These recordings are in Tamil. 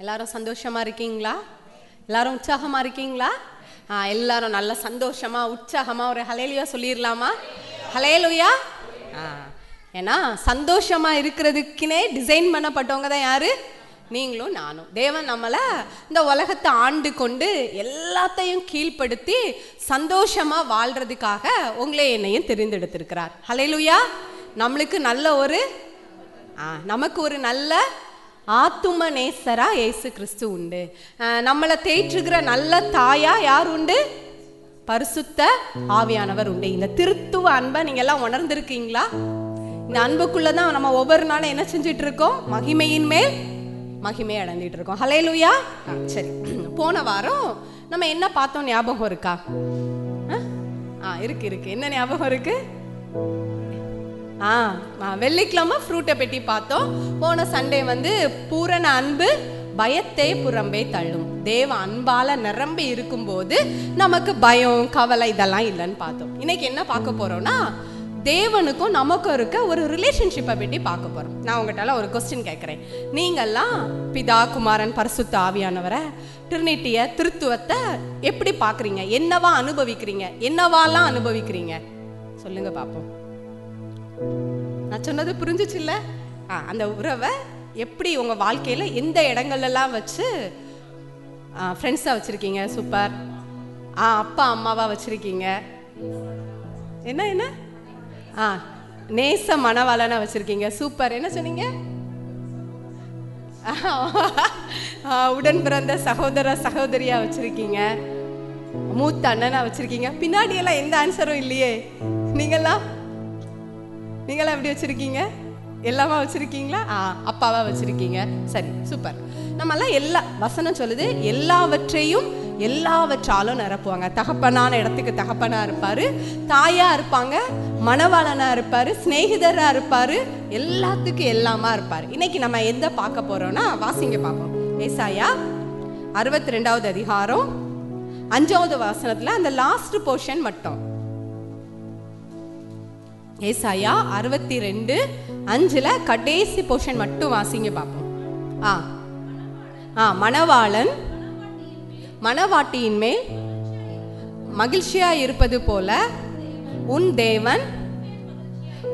எல்லாரும் சந்தோஷமாக இருக்கீங்களா? எல்லாரும் உற்சாகமாக இருக்கீங்களா? ஆ எல்லாரும் நல்ல சந்தோஷமாக உற்சாகமாக ஒரு ஹலேலுயா சொல்லிடலாமா ஹலேலுயா ஆ ஏன்னா சந்தோஷமாக இருக்கிறதுக்குனே டிசைன் பண்ணப்பட்டவங்க தான் யாரு? நீங்களும் நானும். தேவன் நம்மளை இந்த உலகத்தை ஆண்டு கொண்டு எல்லாத்தையும் கீழ்ப்படுத்தி சந்தோஷமாக வாழ்றதுக்காக உங்களே என்னையும் தெரிந்தெடுத்திருக்கிறார். ஹலேலுயா நம்மளுக்கு நல்ல ஒரு ஆ, நமக்கு ஒரு நல்ல ஆத்தும நேசரா இயேசு கிறிஸ்து உண்டு. நம்மளை தேற்றுகிற நல்ல தாயா யார் உண்டு? பரிசுத்த ஆவியானவர் உண்டு. இந்த திருத்துவ அன்பை நீங்க எல்லாம் உணர்ந்திருக்கீங்களா? இந்த அன்புக்குள்ள தான் நம்ம ஒவ்வொரு நாளும் என்ன செஞ்சுட்டு இருக்கோம் மகிமையின் மேல் மகிமை அடைஞ்சிட்டு இருக்கோம் ஹலேலுயா சரி. போன வாரம் நம்ம என்ன பார்த்தோம்? ஞாபகம் இருக்கா? ஆ? ஆ இருக்கு இருக்கு. என்ன ஞாபகம் இருக்கு? ஆ வெள்ளிக்கிழமை ஃப்ரூட்டை பெட்டி பார்த்தோம். போன சண்டே வந்து பூரண அன்பு பயத்தை புறம்பே தள்ளும். தேவ அன்பால நிரம்பி இருக்கும்போது நமக்கு பயம் கவலை இதெல்லாம் இல்லைன்னு பார்த்தோம். இன்னைக்கு என்ன பார்க்க போறோம்னா தேவனுக்கும் நமக்கும் இருக்க ஒரு ரிலேஷன்ஷிப்பை பற்றி பார்க்க போகிறோம் நான் உங்கள்கிட்ட ஒரு கொஸ்டின் கேட்குறேன். நீங்கள்லாம் பிதா குமாரன் பரிசுத்த ஆவியானவரை ட்ரினிட்டியை திருத்துவத்தை எப்படி பார்க்குறீங்க? என்னவா அனுபவிக்கிறீங்க? என்னவாலாம் அனுபவிக்கிறீங்க? சொல்லுங்க பார்ப்போம். நான் சொன்னது புரிஞ்சுச்சுல்ல? ஆ அந்த உறவை எப்படி உங்கள் வாழ்க்கையில் எந்த இடங்கள்லாம் வச்சு ஃப்ரெண்ட்ஸாக வச்சுருக்கீங்க? சூப்பர் ஆ அப்பா அம்மாவா வச்சுருக்கீங்க? என்ன என்ன? ஆ நேச மணவாளனா வச்சுருக்கீங்க? சூப்பர் என்ன சொன்னீங்க? உடன் பிறந்த சகோதர சகோதரியா வச்சுருக்கீங்க. மூத்த அண்ணனா வச்சுருக்கீங்க. பின்னாடி எல்லாம் எந்த ஆன்சரும் இல்லையே. நீங்கெல்லாம் நீங்களாம் எப்படி வச்சுருக்கீங்க? எல்லாமா வச்சுருக்கீங்களா? ஆ அப்பாவா வச்சுருக்கீங்க. சரி சூப்பர். நம்மெல்லாம் எல்லா வசனம் சொல்லுது எல்லாவற்றையும் எல்லாவற்றாலும் நிரப்புவாங்க. தகப்பனான இடத்துக்கு தகப்பனா இருப்பாரு தாயா இருப்பாங்க மணவாளனா இருப்பாரு சிநேகிதரா இருப்பாரு எல்லாத்துக்கும் எல்லாமா இருப்பாரு. இன்னைக்கு நம்ம எந்த பார்க்க போறோம்னா வாசிங்க பார்ப்போம். ஏசாயா அறுபத்தி ரெண்டாவது அதிகாரம் அஞ்சாவது வாசனத்துல அந்த லாஸ்ட் போர்ஷன் மட்டும். ஏசாயா அறுபத்தி ரெண்டு அஞ்சில் கடைசி போர்ஷன் மட்டும் வாசிங்க பார்ப்போம். ஆ. ஆ மணவாளன் மணவாட்டியின் மேல் மகிழ்ச்சியாக இருப்பது போல உன் தேவன்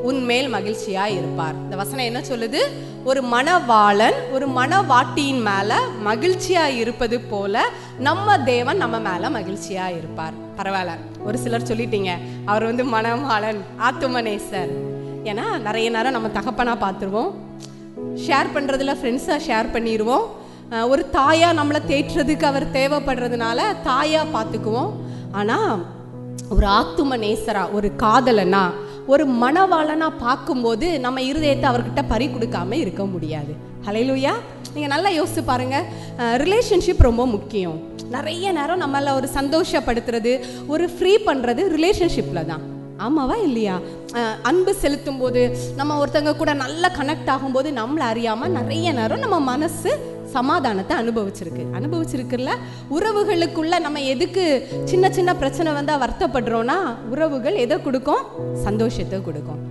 உன்மேல் மகிழ்ச்சியாய் இருப்பார். இந்த வசனம் என்ன சொல்லுது? ஒரு மணவாளன் ஒரு மணவாட்டியின் மேல மகிழ்ச்சியா இருப்பது போல நம்ம தேவன் நம்ம மேல மகிழ்ச்சியா இருப்பார். பரவாயில்ல. ஒரு சிலர் சொல்லிட்டீங்க. அவர் வந்து மணவாளன் ஆத்துமனேசர் ஏன்னா நிறைய நேரம் நம்ம தகப்பனா பார்த்துருவோம். ஷேர் பண்ணுறதுல ஃப்ரெண்ட்ஸாக ஷேர் பண்ணிடுவோம் ஒரு தாயா நம்மளை தேற்றுறதுக்கு அவர் தேவைப்படுறதுனால தாயா பார்த்துக்குவோம். ஆனால் ஒரு ஆத்தும நேசரா ஒரு காதலனா ஒரு மனவாளனாக பார்க்கும்போது நம்ம இருதயத்தை அவர்கிட்ட பறி கொடுக்காம இருக்க முடியாது. ஹலையிலுயா நீங்கள் நல்லா யோசிச்சு பாருங்கள் ரிலேஷன்ஷிப் ரொம்ப முக்கியம். நிறைய நேரம் நம்மளை ஒரு சந்தோஷப்படுத்துறது ஒரு ஃப்ரீ பண்ணுறது ரிலேஷன்ஷிப்பில் தான். ஆமாவா இல்லையா? அன்பு செலுத்தும் போது நம்ம ஒருத்தங்க கூட நல்லா கனெக்ட் ஆகும்போது நம்மளை அறியாமல் நிறைய நேரம் நம்ம மனசு சமாதானத்தை அனுபவிச்சிருக்கு. அனுபவிச்சிருக்குல்ல உறவுகளுக்குள்ள நம்ம எதுக்கு சின்ன சின்ன பிரச்சனை வந்தால் வருத்தப்படுறோன்னா உறவுகள் எதை கொடுக்கும்? சந்தோஷத்தை கொடுக்கும்.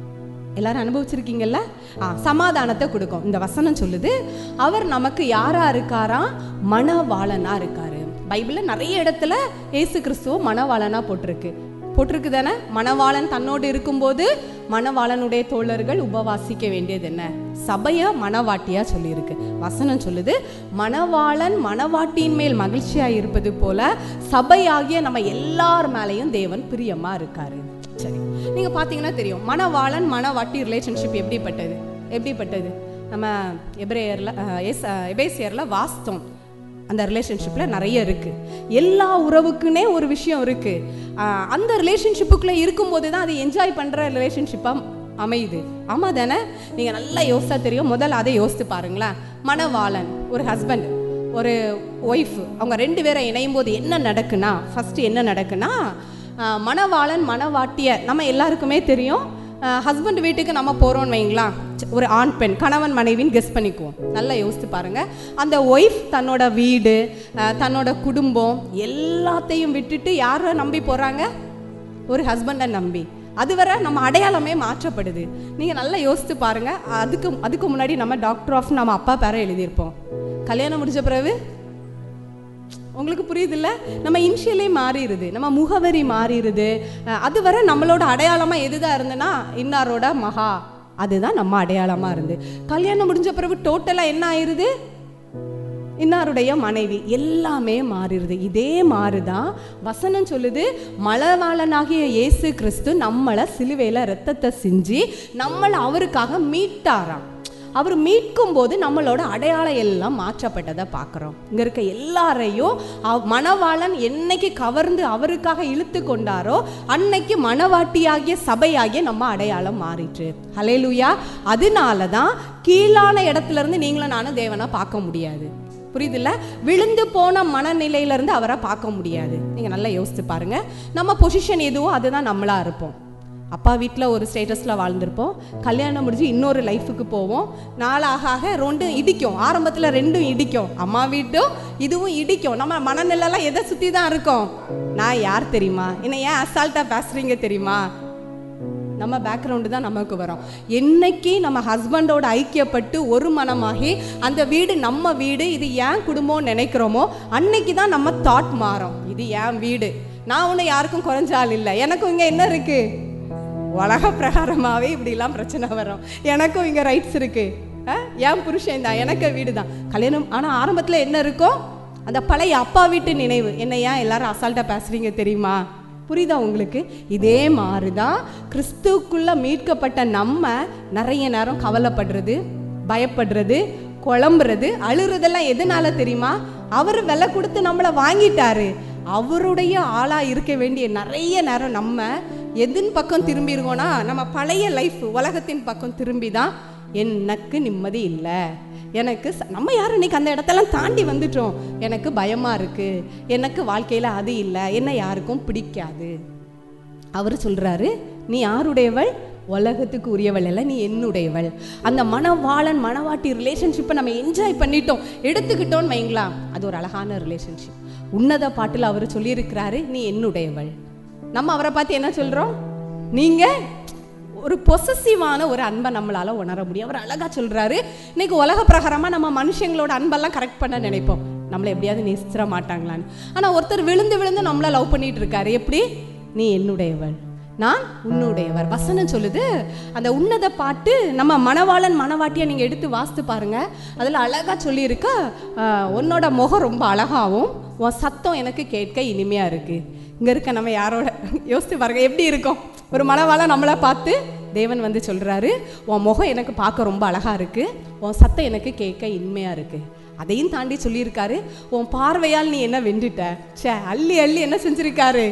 எல்லாரும் அனுபவிச்சிருக்கீங்கல்ல? ஆ சமாதானத்தை கொடுக்கும். இந்த வசனம் சொல்லுது அவர் நமக்கு யாரா இருக்காரா? மனவாளனா இருக்காரு. பைபிள்ல நிறைய இடத்துல இயேசு கிறிஸ்துவ மனவாளனா போட்டிருக்கு. போட்டிருக்கு தானே மணவாளன் தன்னோடு இருக்கும்போது மணவாளனுடைய தோழர்கள் உபவாசிக்க வேண்டியது என்ன? சபையா மணவாட்டியாக சொல்லியிருக்கு. வசனம் சொல்லுது மணவாளன் மணவாட்டியின் மேல் மகிழ்ச்சியா இருப்பது போல சபையாகிய நம்ம எல்லார் மேலேயும் தேவன் பிரியமா இருக்காரு. சரி நீங்க பாத்தீங்கன்னா தெரியும் மணவாளன் மணவாட்டி ரிலேஷன்ஷிப் எப்படிப்பட்டது? எப்படிப்பட்டது? நம்ம எப்ரேயர்ல எஸ் அஹ், எபேசியர்ல வாஸ்தம் அந்த ரிலேஷன்ஷிப்பில் நிறைய இருக்குது எல்லா உறவுக்குன்னே ஒரு விஷயம் இருக்குது அந்த ரிலேஷன்ஷிப்புக்குள்ளே இருக்கும்போது தான் அது என்ஜாய் பண்ணுற ரிலேஷன்ஷிப்பாக அமையுது. ஆமாம் தானே? நீங்கள் நல்லா யோசித்தா தெரியும். முதல்ல அதை யோசித்து பாருங்களேன். மணவாளன் ஒரு ஹஸ்பண்ட் ஒரு ஒய்ஃப் அவங்க ரெண்டு பேரை இணையும் போது என்ன நடக்குன்னா ஃபஸ்ட்டு என்ன நடக்குன்னா மணவாளன் மணவாட்டிய நம்ம எல்லாருக்குமே தெரியும். ஹஸ்பண்ட் வீட்டுக்கு நம்ம போகிறோம்னு வைங்களா ஒரு ஆண் பெண் கணவன் மனைவின்னு கெஸ் பண்ணிக்குவோம். நல்லா யோசித்து பாருங்கள் அந்த ஒய்ஃப் தன்னோட வீடு தன்னோட குடும்பம் எல்லாத்தையும் விட்டுட்டு யாரை நம்பி போகிறாங்க ஒரு ஹஸ்பண்டை நம்பி. அதுவரை நம்ம அடையாளமே மாற்றப்படுது. நீங்கள் நல்லா யோசித்து பாருங்கள் அதுக்கு அதுக்கு முன்னாடி நம்ம டாக்டர் ஆஃப் நம்ம அப்பா பேரை எழுதியிருப்போம். கல்யாணம் முடிஞ்ச பிறகு உங்களுக்கு புரியுதுல்ல? நம்ம இனிஷியலே மாறிடுது நம்ம முகவரி மாறிடுது அது வரை நம்மளோட அடையாளமாக எதுதான் இருந்ததுன்னா இன்னாரோட மகா. அதுதான் நம்ம அடையாளமாக இருந்து. கல்யாணம் முடிஞ்ச பிறகு டோட்டலாக என்ன ஆயிடுது இன்னாருடைய மனைவி. எல்லாமே மாறிடுது இதே மாறுதான். வசனம் சொல்லுது மலவாளனாகிய இயேசு கிறிஸ்து நம்மளை சிலுவையில் ரத்தத்தை செஞ்சு நம்மளை அவருக்காக மீட்டாராம். அவர் மீட்கும் போது நம்மளோட அடையாளம் எல்லாம் மாற்றப்பட்டதை பார்க்குறோம். இங்கே இருக்க எல்லாரையும் மணவாளன் என்னைக்கு கவர்ந்து அவருக்காக இழுத்து கொண்டாரோ அன்னைக்கு மணவாட்டியாகிய சபையாகிய நம்ம அடையாளம் மாறிட்டு ஹலேலுயா அதனால தான் கீழான இடத்துல இருந்து நீங்களும் நானும் தேவனை பார்க்க முடியாது. புரியுதுல்ல? விழுந்து போன மனநிலையிலேருந்து அவரை பார்க்க முடியாது. நீங்கள் நல்லா யோசித்து பாருங்கள் நம்ம பொசிஷன் எதுவோ அதுதான் நம்மளாக இருப்போம். அப்பா வீட்டில் ஒரு ஸ்டேட்டஸில் வாழ்ந்திருப்போம். கல்யாணம் முடிஞ்சு இன்னொரு லைஃபுக்கு போவோம். நாளாக ஆக ரெண்டும் இடிக்கும். ஆரம்பத்தில் ரெண்டும் இடிக்கும். அம்மா வீட்டும் இதுவும் இடிக்கும். நம்ம மனநிலைலாம் எதை சுற்றி தான் இருக்கோம்? நான் யார் தெரியுமா? என்னை ஏன் அசால்ட்டாக பேசுகிறீங்க தெரியுமா? நம்ம பேக்ரவுண்டு தான் நமக்கு வரும். என்னைக்கு நம்ம ஹஸ்பண்டோட ஐக்கியப்பட்டு ஒரு மனமாகி அந்த வீடு நம்ம வீடு இது ஏன் குடும்பம் நினைக்கிறோமோ அன்னைக்கு தான் நம்ம தாட் மாறும். இது ஏன் வீடு? நான் ஒன்று யாருக்கும் குறைஞ்ச ஆள் இல்லை. எனக்கும் இங்கே என்ன இருக்குது உலக பிரகாரமாகவே இப்படிலாம் பிரச்சனை வரும். எனக்கும் இங்கே ரைட்ஸ் இருக்குது ஆ? என் புருஷன் தான் எனக்கு வீடு தான் கல்யாணம் ஆனால் ஆரம்பத்தில் என்ன இருக்கோ அந்த பழைய அப்பா வீட்டு நினைவு. என்ன ஏன் எல்லாரும் அசால்ட்டாக பேசுறீங்க தெரியுமா? புரியுதா உங்களுக்கு? இதே மாதிரி தான் கிறிஸ்துக்குள்ளே மீட்கப்பட்ட நம்ம நிறைய நேரம் கவலைப்படுறது பயப்படுறது குழம்புறது அழுறதெல்லாம் எதனால தெரியுமா? அவர் விலை கொடுத்து நம்மளை வாங்கிட்டாரு. அவருடைய ஆளாக இருக்க வேண்டிய நிறைய நேரம் நம்ம எதின் பக்கம் திரும்பிருக்கோம்னா நம்ம பழைய லைஃப் உலகத்தின் பக்கம் திரும்பி தான் எனக்கு நிம்மதி இல்லை. எனக்கு நம்ம யாரும் இன்னைக்கு அந்த இடத்தெல்லாம் தாண்டி வந்துட்டோம்? எனக்கு பயமா இருக்கு. எனக்கு வாழ்க்கையில அது இல்லை. என்ன யாருக்கும் பிடிக்காது. அவர் சொல்றாரு நீ யாருடையவள்? உலகத்துக்கு உரியவள் இல்லை நீ என்னுடையவள். அந்த மனவாளன் மனவாட்டி ரிலேஷன்ஷிப்பை நம்ம என்ஜாய் பண்ணிட்டோம். எடுத்துக்கிட்டோம்னு வைங்களா அது ஒரு அழகான ரிலேஷன்ஷிப் உன்னத பாட்டில் அவர் சொல்லியிருக்கிறாரு நீ என்னுடையவள். நம்ம அவரை பார்த்து என்ன சொல்கிறோம் நீங்கள் ஒரு பொசசிவான ஒரு அன்பை நம்மளால் உணர முடியும். அவர் அழகாக சொல்கிறாரு இன்னைக்கு உலக பிரகாரமாக நம்ம மனுஷங்களோட அன்பெல்லாம் கரெக்ட் பண்ண நினைப்போம். நம்மளை எப்படியாவது நேசிச்சிட மாட்டாங்களான்னு ஆனால் ஒருத்தர் விழுந்து விழுந்து நம்மள லவ் பண்ணிட்டு இருக்காரு. எப்படி? நீ என்னுடையவள். நான் உன்னுடையவர். வசனம் சொல்லுது அந்த உன்னத பாட்டு நம்ம மணவாளன் மணவாட்டியை நீங்கள் எடுத்து வாசித்து பாருங்க. அதில் அழகாக சொல்லியிருக்க உன்னோட முகம் ரொம்ப அழகாகவும் உன் சத்தம் எனக்கு கேட்க இனிமையாக இருக்குது இங்கே இருக்க நம்ம யாரோட? யோசித்து பாருங்க எப்படி இருக்கும்? ஒரு மணவாளன் நம்மளை பார்த்து தேவன் வந்து சொல்கிறாரு உன் முகம் எனக்கு பார்க்க ரொம்ப அழகாக இருக்குது உன் சத்தம் எனக்கு கேட்க இனிமையாக இருக்குது அதையும் தாண்டி சொல்லியிருக்காரு உன் பார்வையால் நீ என்ன வென்றுட்ட? ச்சே அள்ளி அள்ளி என்ன செஞ்சுருக்காரு?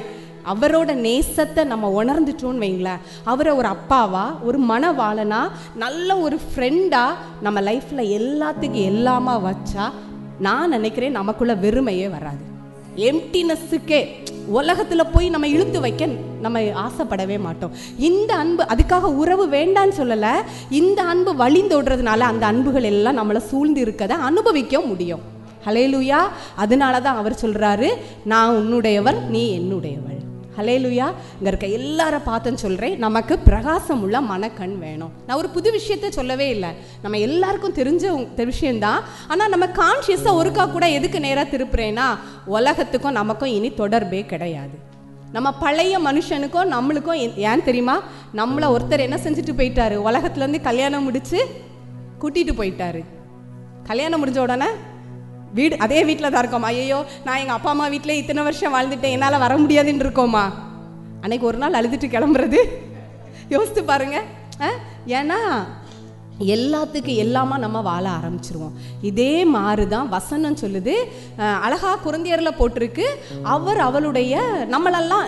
அவரோட நேசத்தை நம்ம உணர்ந்துட்டோம்னு வைங்களேன். அவரை ஒரு அப்பாவா ஒரு மனவாளனா நல்ல ஒரு ஃப்ரெண்டா நம்ம லைஃப்ல எல்லாத்துக்கும் எல்லாமா வச்சா நான் நினைக்கிறேன் நமக்குள்ள வெறுமையே வராது. எம்டினஸுக்கே உலகத்துல போய் நம்ம இழுத்து வைக்க நம்ம ஆசைப்படவே மாட்டோம். இந்த அன்பு அதுக்காக உறவு வேண்டான்னு சொல்லலை இந்த அன்பு வழிந்தோடுறதுனால அந்த அன்புகள் எல்லாம் நம்மளை சூழ்ந்து இருக்கதை அனுபவிக்க முடியும். ஹலேலுயா அதனால தான் அவர் சொல்கிறாரு நான் உன்னுடையவர் நீ என்னுடையவள். ஹலேலுயா இங்கே இருக்க எல்லார பார்த்துன்னு சொல்கிறேன் நமக்கு பிரகாசம் உள்ள மனக்கண் வேணும். நான் ஒரு புது விஷயத்த சொல்லவே இல்லை. நம்ம எல்லாருக்கும் தெரிஞ்ச விஷயந்தான் ஆனால் நம்ம கான்ஷியஸாக ஒருக்கா கூட எதுக்கு நேராக திருப்புறேன்னா உலகத்துக்கும் நமக்கும் இனி தொடர்பே கிடையாது. நம்ம பழைய மனுஷனுக்கும் நம்மளுக்கும் ஏன்- தெரியுமா? நம்மளை ஒருத்தர் என்ன செஞ்சுட்டு போயிட்டாரு? உலகத்துலேருந்து கல்யாணம் முடித்து கூட்டிகிட்டு போயிட்டாரு. கல்யாணம் முடிஞ்ச உடனே வீடு அதே வீட்டில் தான் இருக்கோமா ஐயோ நான் எங்கள் அப்பா அம்மா வீட்டிலே இத்தனை வருஷம் வாழ்ந்துட்டேன். என்னால் வர முடியாதுன்னு இருக்கோமா அன்னைக்கு ஒரு நாள் அழுதுட்டு கிளம்புறது. யோசித்து பாருங்க. ஆ? ஏன்னா எல்லாத்துக்கும் எல்லாமா நம்ம வாழ ஆரம்பிச்சிருவோம். இதே மாதிரி தான் வசனம் சொல்லுது. அழகா குருந்தியரில் போட்டிருக்கு. அவர் அவளுடைய நம்மளெல்லாம்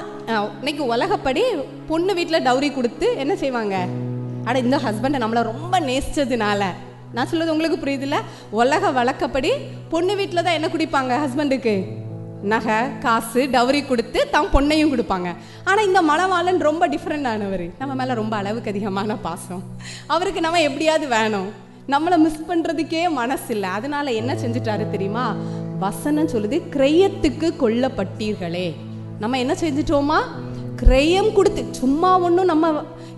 இன்னைக்கு உலகப்படி பொண்ணு வீட்டில் டவுரி கொடுத்து என்ன செய்வாங்க? ஆனால் இந்த ஹஸ்பண்டை நம்மளை ரொம்ப நேசிச்சதுனால. நான் சொல்றது உங்களுக்கு புரியுதுல்ல? உலக வழக்கப்படி பொண்ணு வீட்டில் தான் என்ன குடிப்பாங்க ஹஸ்பண்டுக்கு நகை காசு டவுரி கொடுத்து தான் பொண்ணையும் கொடுப்பாங்க. ஆனால் இந்த மணவாளன் ரொம்ப டிஃப்ரெண்டானவர் நம்ம மேலே ரொம்ப அளவுக்கு அதிகமான பாசம். அவருக்கு நம்ம எப்படியாவது வேணும். நம்மளை மிஸ் பண்ணுறதுக்கே மனசு இல்லை அதனால என்ன செஞ்சுட்டாரு தெரியுமா? வசனம் சொல்லுது கிரயத்துக்கு கொல்லப்பட்டீர்களே. நம்ம என்ன செஞ்சிட்டோமா? கிரயம் கொடுத்து சும்மா ஒன்றும் நம்ம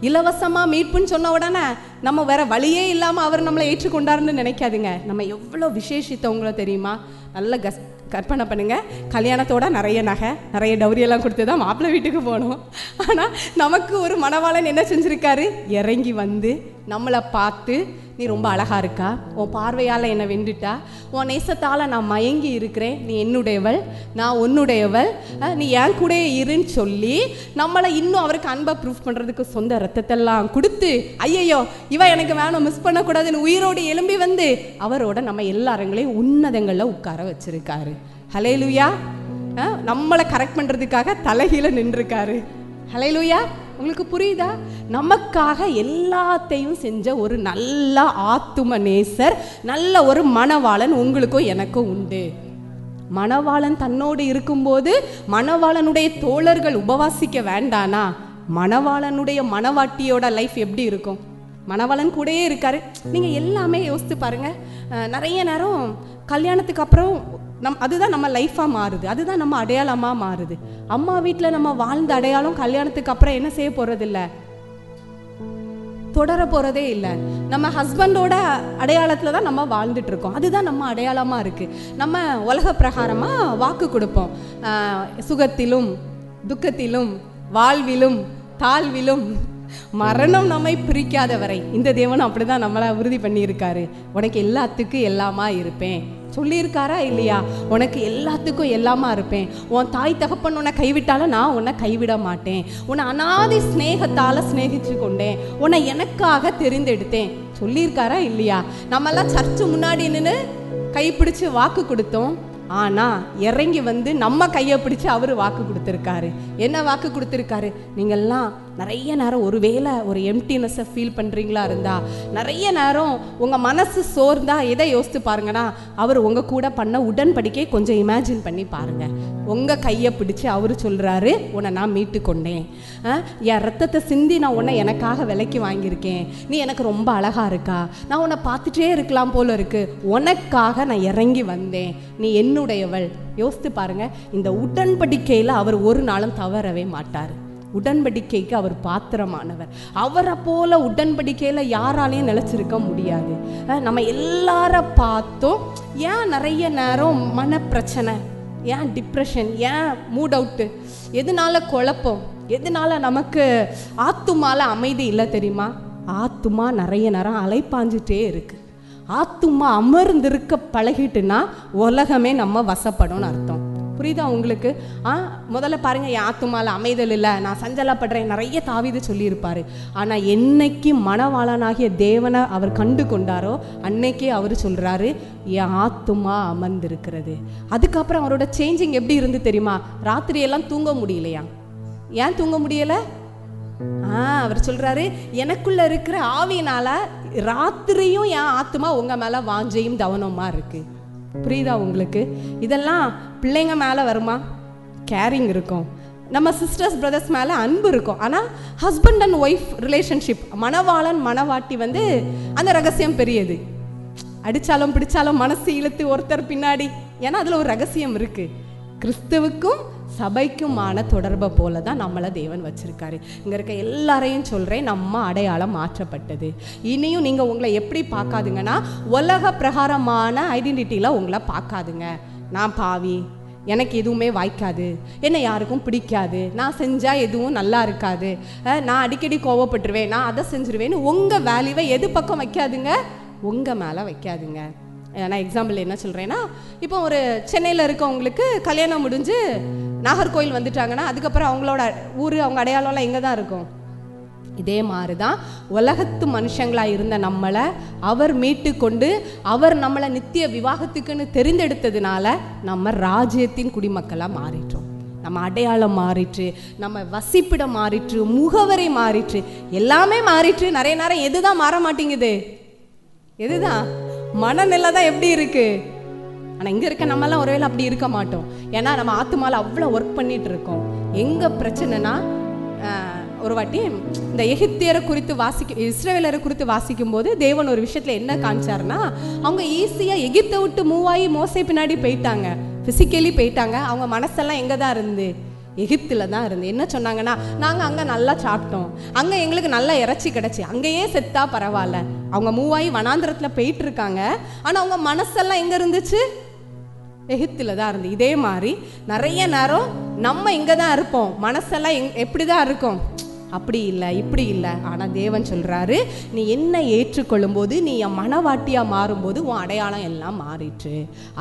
இலவசமாக மீட்புன்னு சொன்ன உடனே நம்ம வேற வழியே இல்லாமல் அவர் நம்மளை ஏற்றுக்கொண்டாருன்னு நினைக்காதுங்க. நம்ம எவ்வளோ விசேஷித்தவங்களோ தெரியுமா? நல்ல கஸ் கற்பனை பண்ணுங்க. கல்யாணத்தோட நிறைய நகை நிறைய டௌரியெல்லாம் கொடுத்து தான் மாப்பிள்ளை வீட்டுக்கு போனோம். ஆனால் நமக்கு ஒரு மணவாளன் என்ன செஞ்சுருக்காரு? இறங்கி வந்து நம்மளை பார்த்து நீ ரொம்ப அழகா இருக்கா? உன் பார்வையால் என்னை வெண்டுட்டா உன் நேசத்தால் நான் மயங்கி இருக்கிறேன். நீ என்னுடையவள் நான் உன்னுடையவள். நீ என் கூட இருன்னு சொல்லி நம்மளை இன்னும் அவருக்கு அன்பை ப்ரூஃப் பண்ணுறதுக்கு சொந்த ரத்தத்தெல்லாம் கொடுத்து ஐயையோ இவ எனக்கு வேணும் மிஸ் பண்ணக்கூடாதுன்னு உயிரோடு எழும்பி வந்து அவரோட நம்ம எல்லாருங்களையும் உன்னதங்களில் உட்கார வச்சிருக்காரு. ஹலேலுயா நம்மளை கரெக்ட் பண்ணுறதுக்காக தலைகீழ நின்றுருக்காரு. ஹலேலுயா உங்களுக்கு புரியுதா? நமக்காக எல்லாத்தையும் செஞ்ச ஒரு நல்ல ஆத்தும நேசர் நல்ல ஒரு மணவாளன் உங்களுக்கும் எனக்கும் உண்டு. மணவாளன் தன்னோடு இருக்கும்போது மணவாளனுடைய தோழர்கள் உபவாசிக்க வேண்டானா? மணவாளனுடைய மணவாட்டியோட லைஃப் எப்படி இருக்கும்? மணவாளன் கூடயே இருக்காரு. நீங்க எல்லாமே யோசித்து பாருங்க. நிறைய நேரம் கல்யாணத்துக்கு அப்புறம் நம் அதுதான் நம்ம லைஃபாக மாறுது. அதுதான் நம்ம அடையாளமாக மாறுது. அம்மா வீட்டில் நம்ம வாழ்ந்த அடையாளம் கல்யாணத்துக்கு அப்புறம் என்ன செய்ய போறதில்ல? தொடர போகிறதே இல்லை. நம்ம ஹஸ்பண்டோட அடையாளத்தில் தான் நம்ம வாழ்ந்துட்டு இருக்கோம் அதுதான் நம்ம அடையாளமாக இருக்குது நம்ம உலக பிரகாரமாக வாக்கு கொடுப்போம். சுகத்திலும் துக்கத்திலும் வாழ்விலும் தாழ்விலும் மரணம் நம்மை பிரிக்காத வரை இந்த தேவன் அப்படிதான் நம்மளை உறுதி பண்ணியிருக்காரு. உனக்கு எல்லாத்துக்கும் எல்லாமா இருப்பேன். சொல்லியிருக்காரா இல்லையா? உனக்கு எல்லாத்துக்கும் எல்லாமா இருப்பேன். உன் தாய் தகப்பன் உன்னை கைவிட்டாலும் நான் உன்னை கைவிட மாட்டேன். உன்னை அனாதி ஸ்நேகத்தால் ஸ்நேகிச்சு கொண்டேன். உன்னை எனக்காக தெரிந்தெடுத்தேன். சொல்லியிருக்காரா இல்லையா? நம்மெல்லாம் சர்ச்சு முன்னாடி நின்று கைப்பிடிச்சு வாக்கு கொடுத்தோம். ஆனா இறங்கி வந்து நம்ம கையை பிடிச்சு அவர் வாக்கு கொடுத்துருக்காரு. என்ன வாக்கு கொடுத்துருக்காரு? நீங்கள்லாம் நிறைய நேரம் ஒருவேளை ஒரு எம்டினஸை ஃபீல் பண்ணுறீங்களா இருந்தா நிறைய நேரம் உங்கள் மனசு சோர்ந்தா எதை யோசித்து பாருங்கன்னா அவர் உங்கள் கூட பண்ண உடன்படிக்கை கொஞ்சம் இமேஜின் பண்ணி பாருங்க. உங்கள் கையை பிடிச்சி அவர் சொல்கிறாரு உன்னை நான் மீட்டு கொண்டேன். என் ரத்தத்தை சிந்தி நான் உன்னை எனக்காக விலைக்கு வாங்கியிருக்கேன். நீ எனக்கு ரொம்ப அழகாக இருக்கா. நான் உன்னை பார்த்துட்டே இருக்கலாம் போல இருக்கு. உனக்காக நான் இறங்கி வந்தேன். நீ என்னுடையவள். யோசித்து பாருங்க இந்த உடன்படிக்கையில் அவர் ஒரு நாளும் தவறவே மாட்டார். உடன்படிக்கைக்கு அவர் பாத்திரமானவர். அவரை போல உடன்படிக்கையில் யாராலையும் நிலச்சிருக்க முடியாது. நம்ம எல்லார பார்த்தும் ஏன் நிறைய நேரம் மனப்பிரச்சனை ஏன் டிப்ரெஷன் ஏன் மூட் அவுட்டு எதனால குழப்பம் எதனால நமக்கு ஆத்துமால அமைதி இல்லை தெரியுமா? ஆத்துமா நிறைய நேரம் அலைப்பாஞ்சிட்டே இருக்கு. ஆத்துமா அமர்ந்திருக்க பழகிட்டுனா உலகமே நம்ம வசப்படும் அர்த்தம். புரியுதா உங்களுக்கு? ஆ முதல்ல பாருங்க என் ஆத்துமால அமைதல் இல்லை. நான் சஞ்சலப்படுறேன். நிறைய தாவிது சொல்லியிருப்பாரு. ஆனால் என்னைக்கு மனவாளனாகிய தேவனை அவர் கண்டு கொண்டாரோ அன்னைக்கே அவர் சொல்றாரு என் ஆத்துமா அமர்ந்திருக்கிறது. அதுக்கப்புறம் அவரோட சேஞ்சிங் எப்படி இருந்து தெரியுமா? ராத்திரியெல்லாம் தூங்க முடியலையா? ஏன் தூங்க முடியல? ஆ அவர் சொல்றாரு எனக்குள்ள இருக்கிற ஆவியினால ராத்திரியும் என் ஆத்துமா உங்க மேல வாஞ்சையும் தவனமா இருக்கு. புரியுதா உங்களுக்கு? இதெல்லாம் பிள்ளைங்க மேலே வருமா? கேரிங் இருக்கும். நம்ம சிஸ்டர்ஸ் பிரதர்ஸ் மேலே அன்பு இருக்கும். ஆனால் ஹஸ்பண்ட் அண்ட் ஒய்ஃப் ரிலேஷன்ஷிப் மணவாளன் மணவாட்டி வந்து அந்த ரகசியம் பெரியது. அடித்தாலும் பிடிச்சாலும் மனசு இழுத்து ஒருத்தர் பின்னாடி. ஏன்னா அதில் ஒரு ரகசியம் இருக்குது கிறிஸ்துவுக்கும் சபைக்குமான தொடர்பை போல தான் நம்மளை தேவன் வச்சிருக்காரு. இங்கே இருக்க எல்லாரையும் சொல்கிறேன் நம்ம அடையாளம் மாற்றப்பட்டது. இனியும் நீங்கள் உங்களை எப்படி பார்க்காதுங்கன்னா உலக பிரகாரமான ஐடென்டிட்டியில் உங்களை பார்க்காதுங்க. நான் பாவி எனக்கு எதுவுமே வாய்க்காது. என்னை யாருக்கும் பிடிக்காது. நான் செஞ்சால் எதுவும் நல்லா இருக்காது. நான் அடிக்கடி கோவப்பட்டுருவேன் நான் அதை செஞ்சிருவேன்னு உங்கள் வேல்யூவை எது பக்கம் வைக்காதுங்க? உங்கள் மேலே வைக்காதுங்க. நான் எக்ஸாம்பிள் என்ன சொல்கிறேன்னா இப்போ ஒரு சென்னையில் இருக்கவங்களுக்கு கல்யாணம் முடிஞ்சு நாகர்கோயில் வந்துட்டாங்கன்னா அதுக்கப்புறம் அவங்களோட ஊர் அவங்க அடையாளம்லாம் எங்கே தான் இருக்கும்? இதே மாதிரி தான் உலகத்து மனுஷங்களாக இருந்த நம்மளை அவர் மீட்டு கொண்டு அவர் நம்மளை நித்திய விவாகத்துக்குன்னு தெரிந்தெடுத்ததுனால நம்ம ராஜ்யத்தின் குடிமக்களாக மாறிட்டோம். நம்ம அடையாளம் மாறிட்டு நம்ம வசிப்பிடம் மாறிட்டு முகவரி மாறிட்டு எல்லாமே மாறிட்டு நிறைய நேரம் எதுதான் மாற மாட்டேங்குது? எதுதான்? மனநிலை தான் எப்படி இருக்குது ஆனால் இங்கே இருக்க நம்மலாம் ஒருவேளை அப்படி இருக்க மாட்டோம். ஏன்னா நம்ம ஆத்துமால அவ்வளோ ஒர்க் பண்ணிட்டு இருக்கோம் எங்கே பிரச்சனைனா ஒரு வாட்டி இந்த எகிப்தியரை குறித்து வாசிக்க இஸ்ரேலரை குறித்து வாசிக்கும் போது தேவன் ஒரு விஷயத்துல என்ன காமிச்சாருன்னா அவங்க ஈஸியா எகிப்தை விட்டு மூவ் ஆகி மோசை பின்னாடி போயிட்டாங்க. பிசிக்கலி போயிட்டாங்க. அவங்க மனசெல்லாம் எங்க தான் இருந்து? எகிப்தில் தான் இருந்து. என்ன சொன்னாங்கன்னா நாங்கள் அங்கே நல்லா சாப்பிட்டோம். அங்கே எங்களுக்கு நல்லா இறைச்சி கிடச்சி. அங்கேயே செத்தா பரவாயில்ல. அவங்க மூவாயி வனாந்திரத்தில் போயிட்டு இருக்காங்க ஆனால் அவங்க மனசெல்லாம் எங்கே இருந்துச்சு? எகிப்தில் தான் இருந்து. இதே மாதிரி நிறைய நேரம் நம்ம இங்கே தான் இருப்போம். மனசெல்லாம் எங் எப்படி தான் இருக்கும்? அப்படி இல்லை இப்படி இல்லை. ஆனால் தேவன் சொல்கிறாரு நீ என்ன ஏற்றுக்கொள்ளும் போது நீ என் மனவாட்டியாக மாறும்போது உன் அடையாளம் எல்லாம் மாறிட்டு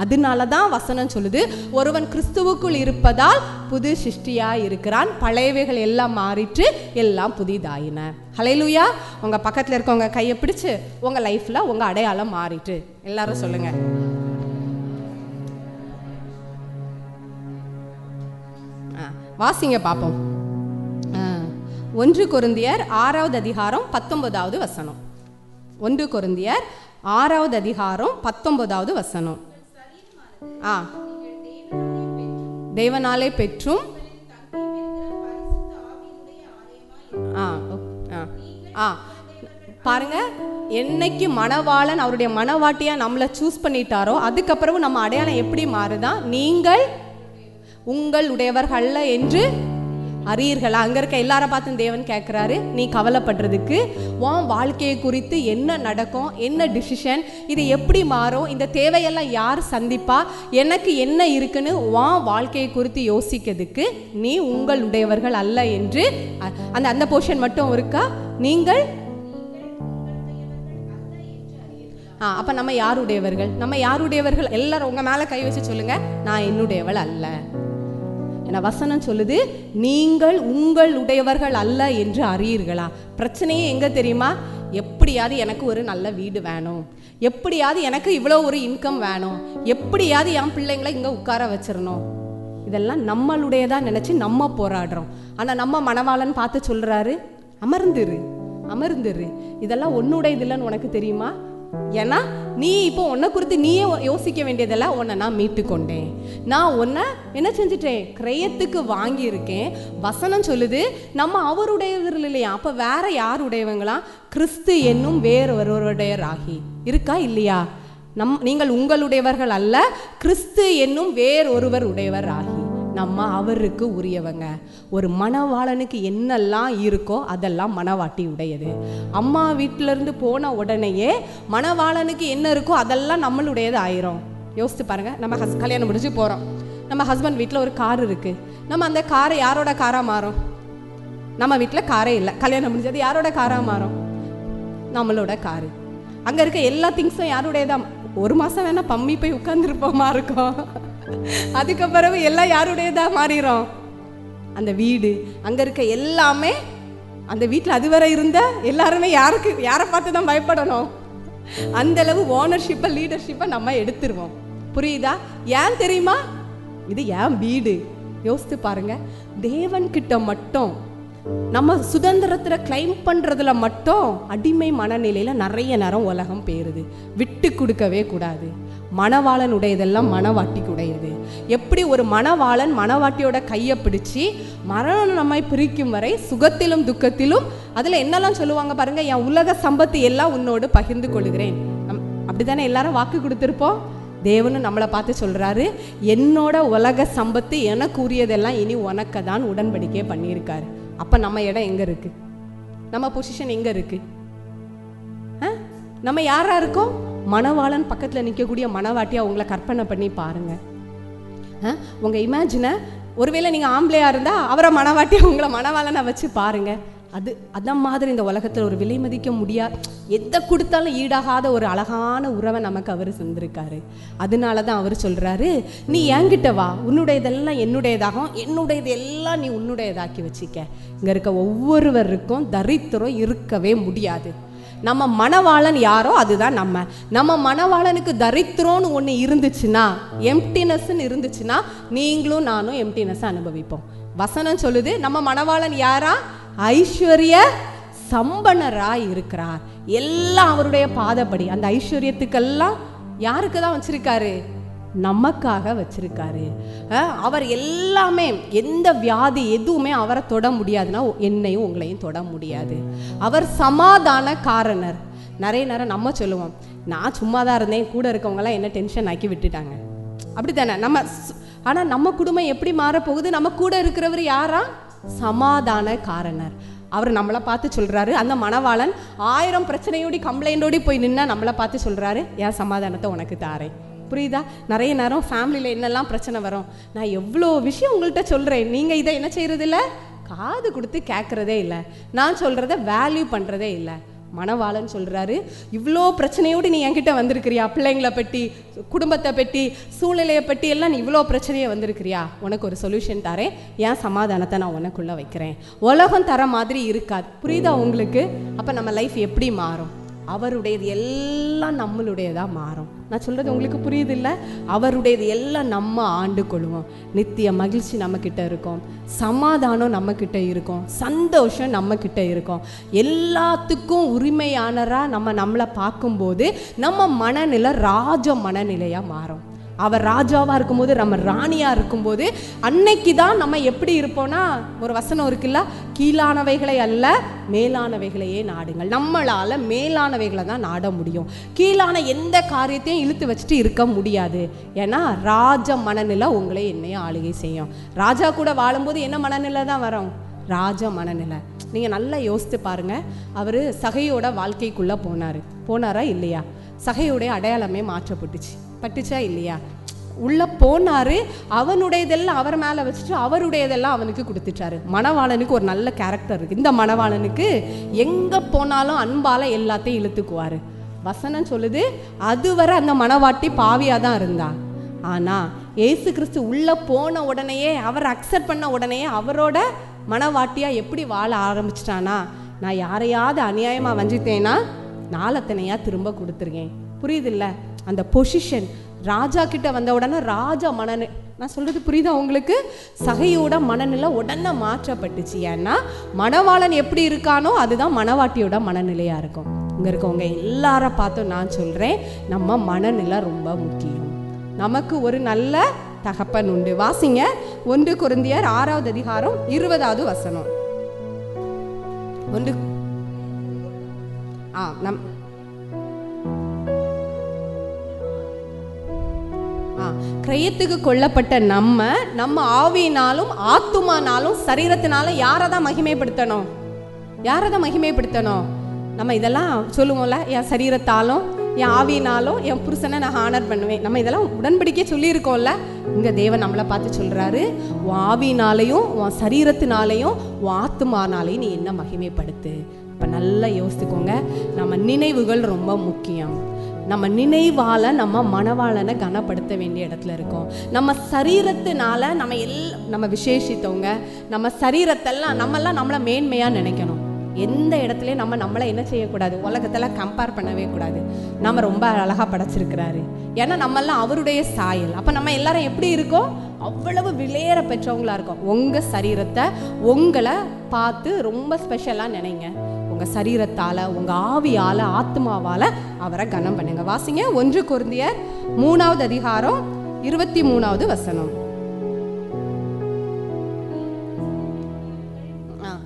அதனால தான் வசனம் சொல்லுது ஒருவன் கிறிஸ்துவுக்குள் இருப்பதால் புது சிருஷ்டியாக இருக்கிறான். பழையவைகள் எல்லாம் மாறிட்டு எல்லாம் புதிதாயின. ஹலைலுயா உங்கள் பக்கத்தில் இருக்கவங்க கையை பிடிச்சு உங்கள் லைஃப்பில் உங்கள் அடையாளம் மாறிட்டு எல்லாரும் சொல்லுங்கள் வாசிங்க பார்ப்போம் ஆ, ஒன்று கொருந்தியர் ஆறாவது அதிகாரம் பத்தொன்பதாவது வசனம். ஒன்று கொருந்தியர் ஆறாவது அதிகாரம் பத்தொன்பதாவது வசனம். ஆ. தேவனாலே பெற்றும் ஆ ஆ. ஆ. பாருங்க என்னைக்கு மணவாளன் அவருடைய மணவாட்டியா நம்மளை சூஸ் பண்ணிட்டாரோ அதுக்கப்புறம் நம்ம அடையாளம் எப்படி மாறுதான் நீங்கள் உங்கள் அல்ல என்று அறியீர்களா? அங்கே இருக்க எல்லார பார்த்து தேவன் கேட்குறாரு நீ கவலைப்படுறதுக்கு உன் வாழ்க்கையை குறித்து என்ன நடக்கும் என்ன டிசிஷன் இது எப்படி மாறும் இந்த தேவையெல்லாம் யார் சந்திப்பா எனக்கு என்ன இருக்குன்னு உன் வாழ்க்கையை குறித்து யோசிக்கிறதுக்கு நீ உங்கள் உடையவர்கள் அல்ல என்று அந்த அந்த போர்ஷன் மட்டும் இருக்கா? நீங்கள்? ஆ அப்போ நம்ம யாருடையவர்கள்? நம்ம யாருடையவர்கள்? எல்லாரும் உங்கள் மேலே கை வச்சு சொல்லுங்கள் நான் என்னுடையவள் அல்ல. ஏன்னா வசனம் சொல்லுது நீங்கள் உங்கள் உடையவர்கள் அல்ல என்று அறியீர்களா? பிரச்சனையே எங்கே தெரியுமா? எப்படியாவது எனக்கு ஒரு நல்ல வீடு வேணும். எப்படியாவது எனக்கு இவ்வளோ ஒரு இன்கம் வேணும். எப்படியாவது என் பிள்ளைங்களை இங்கே உட்கார வச்சிடணும். இதெல்லாம் நம்மளுடையதாக நினச்சி நம்ம போராடுறோம். ஆனால் நம்ம மணவாளன் பார்த்து சொல்கிறாரு அமர்ந்துரு அமர்ந்துரு. இதெல்லாம் உன்னுடையது இல்லைன்னு உனக்கு தெரியுமா? ஏன்னா நீ இப்போ உன்னை குறித்து நீயே யோசிக்க வேண்டியதெல்லாம் உன்னை நான் மீட்டு கொண்டேன் நான் உன்னை என்ன செஞ்சுட்டேன்? கிரயத்துக்கு வாங்கியிருக்கேன். வசனம் சொல்லுது நம்ம அவருடையவர்கள் இல்லையா? அப்போ வேற யாருடையவங்களா கிறிஸ்து என்னும் வேறு ஒருவருடையராகி இருக்கா இல்லையா? நம் நீங்கள் உங்களுடையவர்கள் அல்ல கிறிஸ்து என்னும் வேறு ஒருவர் உடையவர் ஆகி நம்ம அவருக்கு உரியவங்க. ஒரு மணவாளனுக்கு என்னெல்லாம் இருக்கோ அதெல்லாம் மணவாட்டி உடையது. அம்மா வீட்டிலேருந்து போன உடனேயே மணவாளனுக்கு என்ன இருக்கோ அதெல்லாம் நம்மளுடையது ஆயிரும். யோசித்து பாருங்க நம்ம ஹஸ் கல்யாணம் முடிஞ்சு போகிறோம் நம்ம ஹஸ்பண்ட் வீட்டில் ஒரு கார் இருக்குது நம்ம அந்த காரை யாரோட காராக மாறும்? நம்ம வீட்டில் காரே இல்லை. கல்யாணம் முடிஞ்சது யாரோட காராக மாறும்? நம்மளோட காரு அங்கே இருக்க எல்லா திங்ஸும் யாருடையதான் ஒரு மாதம் வேணால் பம்மி போய் உட்காந்துருப்போமா இருக்கும்? அதுக்கு பிறகு எல்லாம் யாருடையதா மாறிடும் அந்த வீடு அங்கே இருக்க எல்லாமே அந்த வீட்டில் அதுவரை இருந்த எல்லாருமே யாருக்கு யாரை பார்த்து தான் பயப்படணும்? அந்த அளவு ஓனர்ஷிப்பை லீடர்ஷிப்பை நம்ம எடுத்துருவோம். புரியுதா? ஏன் தெரியுமா? இது ஏன் வீடு? யோசித்து பாருங்க. தேவன்கிட்ட மட்டும் நம்ம சுதந்திரத்தில் கிளைம் பண்ணுறதுல மட்டும் அடிமை மனநிலையில் நிறைய நேரம் உலகம் பேருது. விட்டு கொடுக்கவே கூடாது. மணவாளனுடையதெல்லாம் மணவாட்டிக்குடையது. எப்படி ஒரு மணவாளன் மணவாட்டியோட கையை பிடிச்சி மரணம் நம்மை பிரிக்கும் வரை சுகத்திலும் துக்கத்திலும் அதில் என்னெல்லாம் சொல்லுவாங்க பாருங்க என் உலக சம்பத்து எல்லாம் உன்னோடு பகிர்ந்து கொள்கிறேன். நம் அப்படித்தானே எல்லாரும் வாக்கு கொடுத்துருப்போம்? தேவனும் நம்மளை பார்த்து சொல்கிறாரு என்னோட உலக சம்பத்து எனக்கு உரியதெல்லாம் இனி உனக்கு தான் உடன்படிக்கையே பண்ணியிருக்காரு. அப்போ நம்ம இடம் எங்கே இருக்குது நம்ம பொசிஷன் எங்கே இருக்குது ஆ? நம்ம யாராக இருக்கோம்? மணவாளன் பக்கத்தில் நிற்கக்கூடிய மணவாட்டியாக உங்களை கற்பனை பண்ணி பாருங்கள் உங்கள் இமேஜினை ஒருவேளை நீங்கள் ஆம்பளையாக இருந்தால் அவரை மணவாட்டியாக உங்களை மணவாளனை வச்சு பாருங்கள் அது அந்த மாதிரி இந்த உலகத்தில் ஒரு விலை மதிக்க முடியாது எதை கொடுத்தாலும் ஈடாகாத ஒரு அழகான உறவை நமக்கு அவர் செஞ்சிருக்காரு அதனால தான் அவர் சொல்கிறாரு நீ என்கிட்ட வா உன்னுடையதெல்லாம் என்னுடையதாகும் என்னுடையது எல்லாம் நீ உன்னுடையதாக்கி வச்சுக்க. இங்கே இருக்க ஒவ்வொருவருக்கும் தரித்திரம் இருக்கவே முடியாது. நம்ம மணவாளன் யாரோ அதுதான் நம்ம. நம்ம மணவாளனுக்கு தரித்திரம்னு ஒன்று இருந்துச்சுன்னா எம்டினஸ்ன்னு இருந்துச்சுன்னா நீங்களும் நானும் எம்டினஸ் அனுபவிப்போம். வசனம் சொல்லுது நம்ம மணவாளன் யாரா? ஐஸ்வர்ய சம்பனரா இருக்கிறார். எல்லாம் அவருடைய பாதப்படி. அந்த ஐஸ்வர்யத்துக்கெல்லாம் யாருக்கு தான் வச்சிருக்காரு? நமக்காக வச்சிருக்காரு. அவர் எல்லாமே எந்த வியாதி எதுவுமே அவரை தொட முடியாதுன்னா என்னையும் உங்களையும் தொட முடியாது. அவர் சமாதான காரணர். நிறைய நேரம் நம்ம சொல்லுவோம் நான் சும்மா தான் இருந்தேன் கூட இருக்கவங்கலாம் என்ன டென்ஷன் ஆக்கி விட்டுட்டாங்க. அப்படி தானே நம்ம ஆனால் நம்ம குடும்பம் எப்படி மாறப்போகுது? நம்ம கூட இருக்கிறவர் யாரா? சமாதான காரணர். அவர் நம்மளை பார்த்து சொல்கிறாரு அந்த மணவாளன் ஆயிரம் பிரச்சனையோடி கம்ப்ளைண்டோடி போய் நின்னா நம்மளை பார்த்து சொல்கிறாரு என் சமாதானத்தை உனக்கு தாரேன். புரியுதா? நிறைய நேரம் ஃபேமிலியில் என்னெல்லாம் பிரச்சனை வரும்? நான் எவ்வளோ விஷயம் உங்கள்கிட்ட சொல்கிறேன் நீங்கள் இதை என்ன செய்கிறதில்ல காது கொடுத்து கேட்குறதே இல்லை. நான் சொல்கிறத வேல்யூ பண்ணுறதே இல்லை. மணவாளன் சொல்கிறாரு இவ்வளோ பிரச்சனையோடு நீ என்கிட்ட வந்திருக்கிறியா? பிள்ளைங்களை பற்றி குடும்பத்தை பற்றி சூழ்நிலையை பற்றி எல்லாம் நீ இவ்வளோ பிரச்சனையை வந்திருக்கிறியா? உனக்கு ஒரு சொல்யூஷன் தரேன். ஏன் சமாதானத்தை நான் உனக்குள்ளே வைக்கிறேன். உலகம் தர மாதிரி இருக்காது. புரியுதா உங்களுக்கு? அப்போ நம்ம லைஃப் எப்படி மாறும்? அவருடையது எல்லாம் நம்மளுடையதாக மாறும். நான் சொல்கிறது உங்களுக்கு புரியுது இல்லை அவருடையது எல்லாம் நம்ம ஆண்டு கொள்வோம். நித்திய மகிழ்ச்சி நம்மக்கிட்ட இருக்கும். சமாதானம் நம்மக்கிட்ட இருக்கும். சந்தோஷம் நம்மக்கிட்ட இருக்கும். எல்லாத்துக்கும் உரிமையானராக நம்ம நம்மளை பார்க்கும்போது நம்ம மனநிலை ராஜ மனநிலையாக மாறும். அவர் ராஜாவாக இருக்கும்போது நம்ம ராணியாக இருக்கும்போது அன்னைக்கு தான் நம்ம எப்படி இருப்போம்னா ஒரு வசனம் இருக்குல்ல கீழானவைகளை அல்ல மேலானவைகளையே நாடுங்கள். நம்மளால் மேலானவைகளை தான் நாட முடியும். கீழான எந்த காரியத்தையும் இழுத்து வச்சுட்டு இருக்க முடியாது. ஏன்னா ராஜ மனநிலை உங்களை என்னையும் ஆளுகை செய்யும். ராஜா கூட வாழும்போது என்ன மனநிலை தான் வரும்? ராஜ மனநிலை. நீங்கள் நல்லா யோசித்து பாருங்க. அவர் சகையோட வாழ்க்கைக்குள்ளே போனார். போனாரா இல்லையா? சகையோடைய அடையாளமே மாற்றப்பட்டுச்சு. பட்டுச்சா இல்லையா? உள்ளே போனாரு அவனுடையதெல்லாம் அவர் மேலே வச்சுட்டு அவருடையதெல்லாம் அவனுக்கு கொடுத்துட்டாரு. மணவாளனுக்கு ஒரு நல்ல கேரக்டர் இருக்குது இந்த மணவாளனுக்கு எங்கே போனாலும் அன்பால் எல்லாத்தையும் இழுத்துக்குவார். வசனம் சொல்லுது அதுவரை அந்த மணவாட்டி பாவியாக தான் இருந்தா. ஆனா ஏசு கிறிஸ்து உள்ளே போன உடனேயே அவர் அக்செப்ட் பண்ண உடனேயே அவரோட மணவாட்டியாக எப்படி வாழ ஆரம்பிச்சிட்டானா? நான் யாரையாவது அநியாயமாக வஞ்சித்தேனா? நாளத்தனையாக திரும்ப கொடுத்துருக்கேன். புரியுதுல்ல? அந்த பொசிஷன் ராஜா கிட்ட வந்த உடனே ராஜா மனநி நான் சொல்றது புரியுதா உங்களுக்கு? சகையோட மனநிலை உடனே மாற்றப்பட்டுச்சு. ஏன்னா மணவாளன் எப்படி இருக்கானோ அதுதான் மணவாட்டியோட மனநிலையா இருக்கும். இங்க இருக்கவங்க எல்லார பார்த்தும் நான் சொல்றேன் நம்ம மனநிலை ரொம்ப முக்கியம். நமக்கு ஒரு நல்ல தகப்பன் உண்டு. வாசிங்க. ஒன்று குருந்தியர் ஆறாவது அதிகாரம் இருபதாவது வசனம். ஒன்று ஆ நம் கிரயத்துக்கு கொல்லப்பட்ட நம்ம நம்ம ஆவியினாலும் ஆத்துமானாலும் சரீரத்தினாலும் யாரை தான் மகிமைப்படுத்தணும்? யாரை தான் மகிமைப்படுத்தணும்? நம்ம இதெல்லாம் சொல்லுவோம்ல என் சரீரத்தாலும் என் ஆவியினாலும் என் புருஷனை நான் ஹானர் பண்ணுவேன். நம்ம இதெல்லாம் உடன்படிக்கே சொல்லியிருக்கோம்ல. இங்கே தேவன் நம்மளை பார்த்து சொல்கிறாரு உன் ஆவினாலையும் உன் சரீரத்தினாலையும் உன் ஆத்துமானாலையும் நீ என்ன மகிமைப்படுத்து? இப்போ நல்லா யோசித்துக்கோங்க நம்ம நினைவுகள் ரொம்ப முக்கியம். நம்ம நினைவால நம்ம மனவாளனை கனப்படுத்த வேண்டிய இடத்துல இருக்கோம். நம்ம சரீரத்தினால நம்ம எல் நம்ம விசேஷித்தவங்க நம்ம சரீரத்தெல்லாம் நம்மெல்லாம் நம்மளை மேன்மையாக நினைக்கணும். எந்த இடத்துலையும் நம்ம நம்மளை என்ன செய்யக்கூடாது? உலகத்தில் கம்பேர் பண்ணவே கூடாது. நம்ம ரொம்ப அழகாக படைச்சிருக்கிறாரு. ஏன்னா நம்மெல்லாம் அவருடைய சாயல். அப்போ நம்ம எல்லாரும் எப்படி இருக்கோ அவ்வளவு விளையற பெற்றவங்களா இருக்கோம். உங்கள் சரீரத்தை உங்களை பார்த்து ரொம்ப ஸ்பெஷலாக நினைங்க. உங்கள் சரீரத்தால் உங்கள் ஆவியால் ஆத்மாவால் அவரை கனம் பண்ணுங்க. வாசிங்க. ஒன்று குருந்தியர் மூணாவது அதிகாரம் இருபத்தி மூணாவது வசனம். ஆ.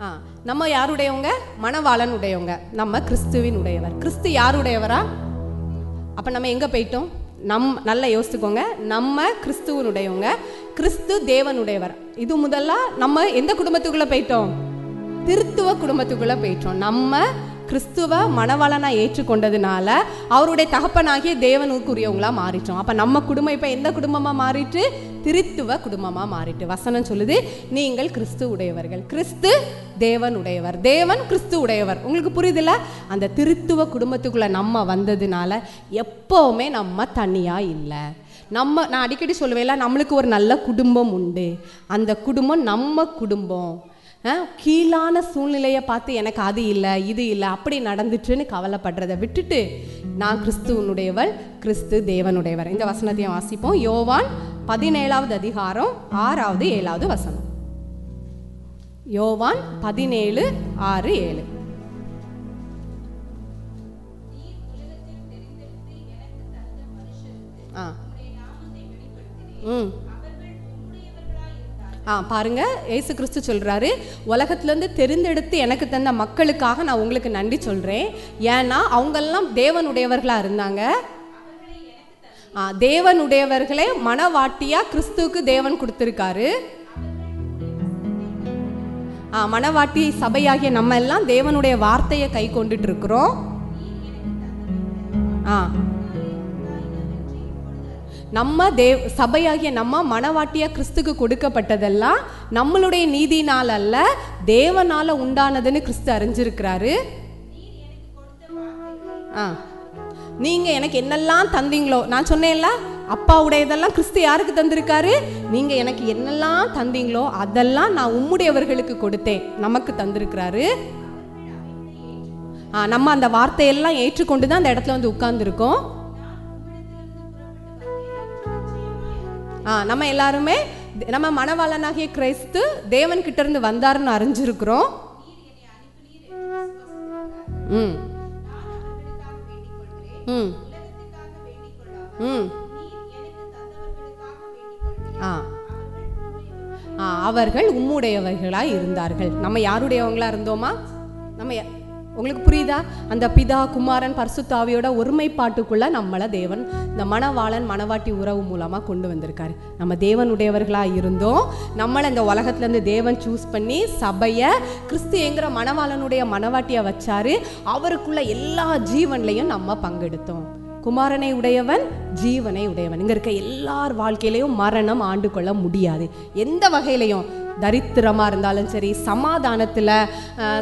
ஆ. நம்ம யாருடையவங்க? மணவாளன் உடையவங்க நம்ம கிறிஸ்துவின் உடையவர் கிறிஸ்து யாருடையவரா? அப்போ நம்ம எங்கே போயிட்டோம்? நம் நல்லா யோசித்துக்கோங்க நம்ம கிறிஸ்துவனுடையவங்க. கிறிஸ்து தேவனுடையவர். இது முதல்ல நம்ம எந்த குடும்பத்துக்குள்ளே போயிட்டோம்? திருத்துவ குடும்பத்துக்குள்ளே போயிட்டோம். நம்ம கிறிஸ்துவ மணவாளனா ஏற்றுக்கொண்டதுனால அவருடைய தகப்பனாகிய தேவனுக்குரியவங்களா மாறிட்டோம். அப்போ நம்ம குடும்பம் இப்போ எந்த குடும்பமாக மாறிட்டு? திருத்துவ குடும்பமாக மாறிட்டு. வசனம் சொல்லுது நீங்கள் கிறிஸ்து உடையவர்கள். கிறிஸ்து தேவன் உடையவர். தேவன் கிறிஸ்து உடையவர். உங்களுக்கு புரியுதுல்ல? அந்த திருத்துவ குடும்பத்துக்குள்ள நம்ம வந்ததுனால எப்போவுமே நம்ம தனியாக இல்லை. நம்ம நான் அடிக்கடி சொல்லுவேன்ல நம்மளுக்கு ஒரு நல்ல குடும்பம் உண்டு. அந்த குடும்பம் நம்ம குடும்பம். கீழான சூழ்நிலையை பார்த்து எனக்கு அது இல்லை இது இல்லை அப்படி நடந்துச்சுன்னு கவலைப்படுறதை விட்டுட்டு நான் கிறிஸ்துவனுடையவள் கிறிஸ்து தேவனுடையவர். இந்த வசனத்தையும் வாசிப்போம். யோவான் பதினேழாவது அதிகாரம் ஆறாவது ஏழாவது வசனம். யோவான் பதினேழு ஆறு ஏழு. ஆ. ம். ஆ பாருங்க ஏசு கிறிஸ்து சொல்கிறாரு உலகத்துலேருந்து தெரிந்தெடுத்து எனக்கு தந்த மக்களுக்காக நான் உங்களுக்கு நன்றி சொல்கிறேன் ஏன்னா அவங்கெல்லாம் தேவனுடையவர்களாக இருந்தாங்க. ஆ, தேவனுடையவர்களே மனவாட்டியாக கிறிஸ்துவுக்கு தேவன் கொடுத்துருக்காரு. ஆ, மனவாட்டி சபையாகிய நம்ம எல்லாம் தேவனுடைய வார்த்தையை கை கொண்டுட்டு இருக்கிறோம். ஆ நம்ம தேவ் சபையாகிய நம்ம மனவாட்டியா கிறிஸ்துக்கு கொடுக்கப்பட்டதெல்லாம் நம்மளுடைய நீதினால் அல்ல தேவனால உண்டானதுன்னு கிறிஸ்து அறிஞ்சிருக்கிறாரு. ஆ. நீங்க எனக்கு என்னெல்லாம் தந்தீங்களோ நான் சொன்னேன்ல அப்பாவுடையதெல்லாம் கிறிஸ்து யாருக்கு தந்திருக்காரு? நீங்க எனக்கு என்னெல்லாம் தந்தீங்களோ அதெல்லாம் நான் உம்முடையவர்களுக்கு கொடுத்தேன் நமக்கு தந்திருக்கிறாரு. ஆ, நம்ம அந்த வார்த்தையெல்லாம் ஏற்றுக்கொண்டு தான் அந்த இடத்துல வந்து உட்கார்ந்துருக்கோம். நம்ம எல்லாருமே நம்ம மணவாளனாகிய கிறிஸ்து தேவன் கிட்ட இருந்து வந்தாருன்னு அறிஞ்சிருக்கிறோம். ம். ம். ம். ஆ. ஆ, அவர்கள் உம்முடையவர்களாக இருந்தார்கள். நம்ம யாருடையவங்களா இருந்தோமா? நம்ம உங்களுக்கு புரியுதா? அந்த பிதா குமாரன் பர்சுத்தாவியோட ஒருமைப்பாட்டுக்குள்ள நம்மளை தேவன் இந்த மணவாளன் மணவாட்டி உறவு மூலமாக கொண்டு வந்திருக்காரு. நம்ம தேவனுடையவர்களாக இருந்தோம். நம்மளை இந்த உலகத்துலேருந்து தேவன் சூஸ் பண்ணி சபையை கிறிஸ்து என்கிற மணவாளனுடைய மணவாட்டியை வச்சாரு. அவருக்குள்ள எல்லா ஜீவன்லையும் நம்ம பங்கெடுத்தோம். குமாரனை உடையவன் ஜீவனை உடையவன். இங்கே இருக்க எல்லார் வாழ்க்கையிலையும் மரணம் ஆண்டு கொள்ள முடியாது. எந்த வகையிலையும் தரித்திரமாக இருந்தாலும் சரி சமாதானத்தில்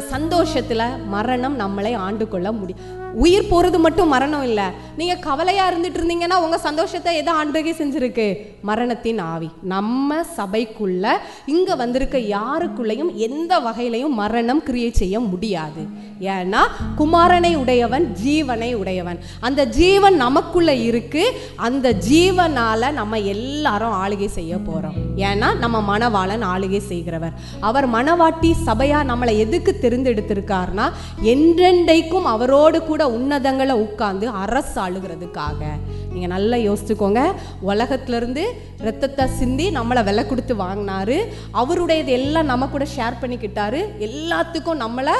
சந்தோஷத்தில் மரணம் நம்மளை ஆண்டு கொள்ள முடியும் உயிர் போகிறது மட்டும் மரணம் இல்லை. நீங்கள் கவலையாக இருந்துட்டு இருந்தீங்கன்னா உங்கள் சந்தோஷத்தை எதை ஆண்டுகை செஞ்சுருக்கு? மரணத்தின் ஆவி. நம்ம சபைக்குள்ள இங்கே வந்திருக்க யாருக்குள்ளேயும் எந்த வகையிலையும் மரணம் கிரியேட் செய்ய முடியாது. ஏன்னா குமாரனை உடையவன் ஜீவனை உடையவன். அந்த ஜீவன் நமக்குள்ள இருக்கு. அந்த ஜீவனால நம்ம எல்லாரும் ஆளுகை செய்ய போறோம். ஏன்னா நம்ம மணவாளன் ஆளுகை செய்கிறவர். அவர் மணவாட்டி சபையா நம்மளை எதுக்கு தெரிந்தெடுத்திருக்காருனா என்றென்றைக்கும் அவரோடு கூட உன்னதங்களை உட்கார்ந்து அரசாளுகிறதுக்காக நீங்கள் நல்லா யோசிச்சுக்கோங்க. உலகத்துல இருந்து ரத்தத்தை சிந்தி நம்மளை விலை கொடுத்து வாங்கினாரு. அவருடையது எல்லாம் நம்ம கூட ஷேர் பண்ணிக்கிட்டாரு. எல்லாத்துக்கும் நம்மளை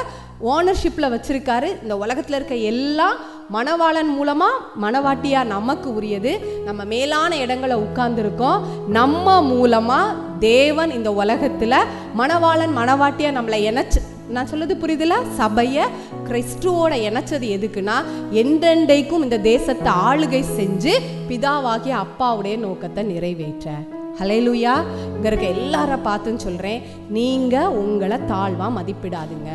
ஓனர்ஷிப்பில் வச்சிருக்காரு. இந்த உலகத்தில் இருக்க எல்லா மணவாளன் மூலமாக மணவாட்டியா நமக்கு உரியது. நம்ம மேலான இடங்களை உட்கார்ந்துருக்கோம். நம்ம மூலமாக தேவன் இந்த உலகத்தில் மணவாளன் மணவாட்டியாக நம்மளை இணைச்சு நான் சொல்றது புரியுதுல? சபையை கிறிஸ்துவோட இணைச்சது எதுக்குன்னா என்றென்றைக்கும் இந்த தேசத்தை ஆளுகை செஞ்சு பிதாவாகிய அப்பாவுடைய நோக்கத்தை நிறைவேற்ற. ஹலேலுயா இங்க இருக்க எல்லார பார்த்துன்னு சொல்றேன் நீங்க உங்களை தாழ்வா மதிப்பிடாதுங்க.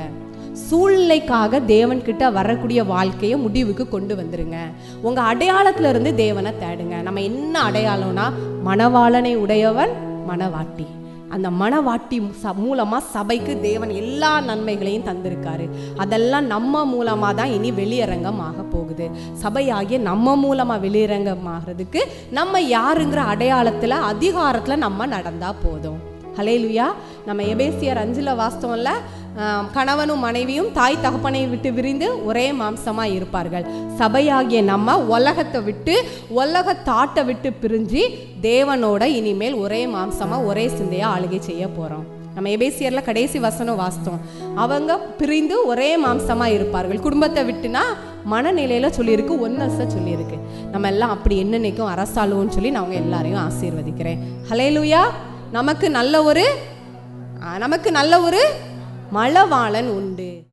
சூழ்நிலைக்காக தேவன்கிட்ட வரக்கூடிய வாழ்க்கையை முடிவுக்கு கொண்டு வந்துருங்க. உங்க அடையாளத்துல இருந்து தேவனை தேடுங்க. நம்ம என்ன அடையாளம்னா மணவாளனை உடையவன் மணவாட்டி. அந்த மணவாட்டி ச மூலமாக சபைக்கு தேவன் எல்லா நன்மைகளையும் தந்திருக்காரு. அதெல்லாம் நம்ம மூலமாக தான் இனி வெளியரங்கம் ஆக போகுது. சபையாகிய நம்ம மூலமாக வெளியரங்கம் ஆகிறதுக்கு நம்ம யாருங்கிற அடையாளத்தில் அதிகாரத்தில் நம்ம நடந்தால் போதும். ஹலேலுயா நம்ம எபேசியர் அஞ்சில் வாஸ்தவம்ல கணவனும் மனைவியும் தாய் தகப்பனை விட்டு விரிந்து ஒரே மாம்சமாக இருப்பார்கள். சபையாகிய நம்ம உலகத்தை விட்டு உலக தாட்டை விட்டு பிரிஞ்சு தேவனோட இனிமேல் ஒரே மாம்சமாக ஒரே சிந்தையாக ஆளுகை செய்ய போகிறோம் நம்ம எபேசியரில் கடைசி வசனம் வாசித்தோம். அவங்க பிரிந்து ஒரே மாம்சமாக இருப்பார்கள். குடும்பத்தை விட்டுனா மனநிலையில் சொல்லியிருக்கு ஒன்னஸ சொல்லியிருக்கு. நம்ம எல்லாம் அப்படி என்னன்னைக்கும் அரசாளுவோன்னு சொல்லி நான் அவங்க எல்லாரையும் ஆசீர்வதிக்கிறேன். ஹலேலுயா நமக்கு நல்ல ஒரு நமக்கு நல்ல ஒரு மலவாளன் உண்டு.